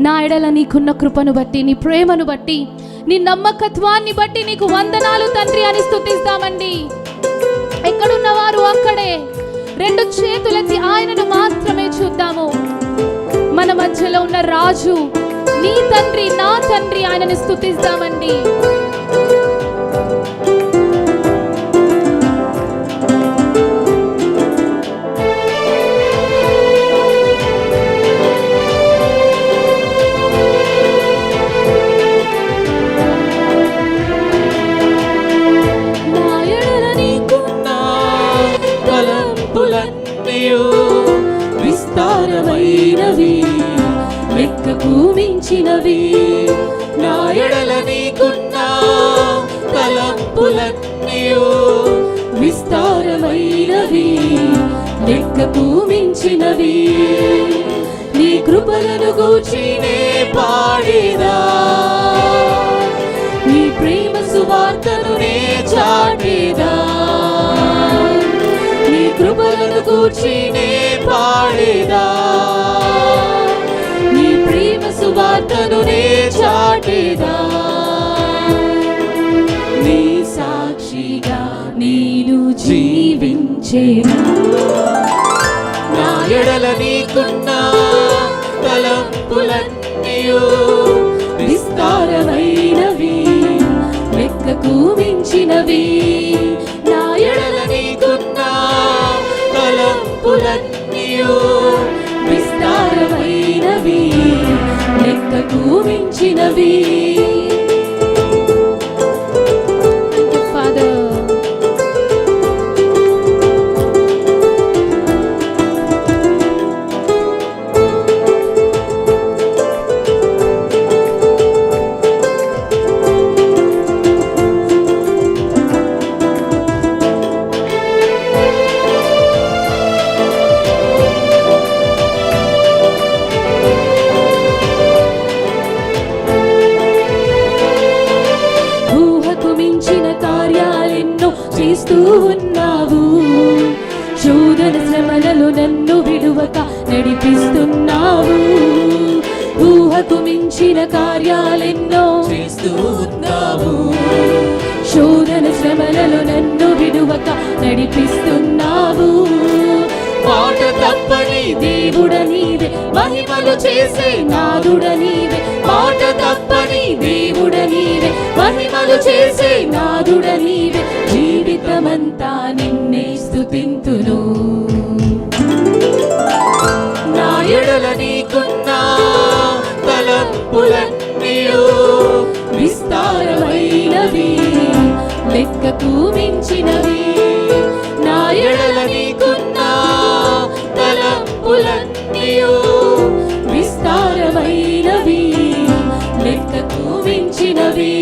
నా ఎడల నీకున్న కృపను బట్టి నీ ప్రేమను బట్టి నీ నమ్మకత్వాన్ని బట్టి నీకు వందనాలు తండ్రి అని స్తుతిస్తామండి. ఎక్కడున్నవారు అక్కడే? రెండు చేతులెత్తి ఆయనను మాత్రమే చూద్దాము. మన మధ్యలో ఉన్న రాజు నీ తండ్రి నా తండ్రి ఆయనని స్థుతిస్తామండి చూపించినవి. నా ఎడల నీకున్న తలంపులన్నీయు విస్తారమైనవి. లెక్క పూమించినవి. నీ కృపలను గూర్చి నే పాడేదా నీ ప్రేమ సువార్తను నే చాటేదా నీ కృపలను కూర్చి నే పాడేదా సువార్తను నే చాటేదా నీ సాక్షిగా నేను జీవించేదా నా ఎడల నీకున్న తలంపులన్నీయు విస్తారమైనవి లెక్కకు మించినవి. నా ఎడల నీకున్న తలంపులన్నీయు విస్తారమైనవి. లెక్కకు మించినవి ఉన్నావు. శోధన శ్రమలలో నన్ను విడువక నడిపిస్తున్నావు. ఊహకు మించిన కార్యాలెన్నో చేస్తూ ఉన్నావు. శోధన శ్రమలలో నన్ను విడువక నడిపిస్తున్నావు దేవుడ నీవే మహిమలు చేసే నాదుడ నీవే మాట తప్పని దేవుడ నీవే మహిమలు చేసే నాదుడ నీవే జీవితమంతా నిన్నే స్థుతింతును నా ఎడల నీకున్న తలంపులన్నీయు విస్తారమైనవి లెక్కకు మించినవి ఆశలన్నీయు విస్తారమైనవి లెక్కకు మించినవి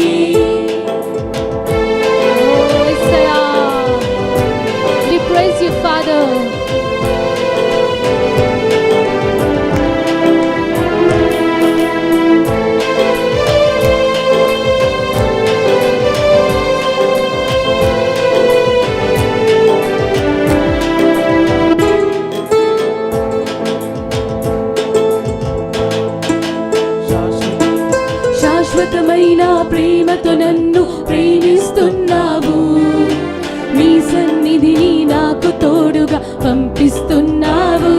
Praise you, Father. శాశ్వతమైన ప్రేమతో నన్ను ప్రేమిస్తున్నావు. నీ సన్నిధిని నాకు తోడుగా పంపిస్తున్నావు.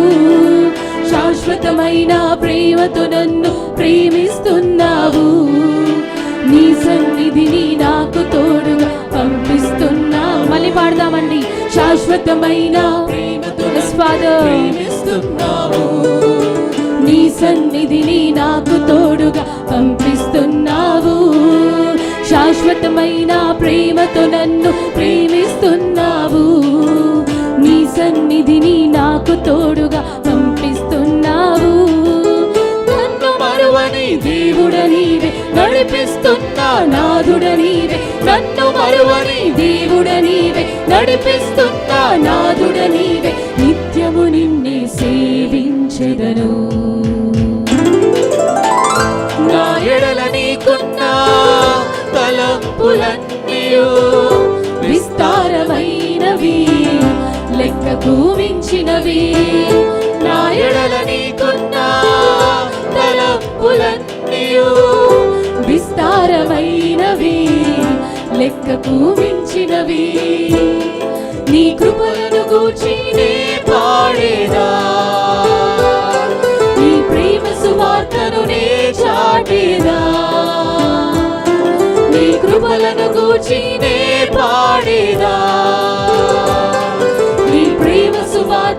శాశ్వతమైన ప్రేమతో నన్ను ప్రేమిస్తున్నావు. నీ సన్నిధిని నాకు తోడుగా పంపిస్తున్నావు. మళ్ళీ పాడదామండి. శాశ్వతమైన ప్రేమతో నీ సన్నిధిని నాకు తోడుగా పంపిస్తున్నావు శాశ్వతమైన ప్రేమతో నన్ను ప్రేమిస్తున్నావు. నీ సన్నిధిని నాకు తోడుగా పంపిస్తున్నావు. నన్ను మరువని దేవుడ నీవే నడిపిస్తున్నా నాదుడ నీవే. నన్ను మరువని దేవుడ నీవే నడిపిస్తున్నా నాదుడ నీవే. నిత్యము నిన్నే సేవించెదను. ధరించినవి నా ఎడల నీకున్న తలంపు విస్తారమైనవి లెక్కకు మించినవి. నీ కృపలను గూర్చి నే పాడేదా. నీ ప్రేమ సువార్తను నే చాటేదా. నీ కృపలను గూర్చి నే పాడేదా.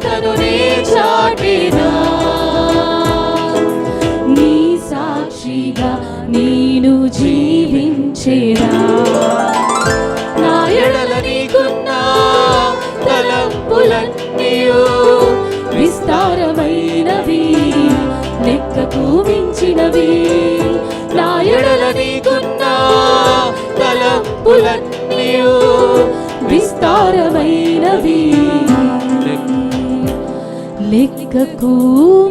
అతను నీ చాటేదా నీ సాక్షిగా నేను జీవించేదా నా ఎడల నీకున్న తలంపులన్నీయు విస్తారమైనవి లెక్కకు మించినవి నా ఎడల నీకున్న తలంపులన్నీయు విస్తారమైనవి లెక్కకు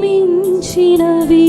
మించినవి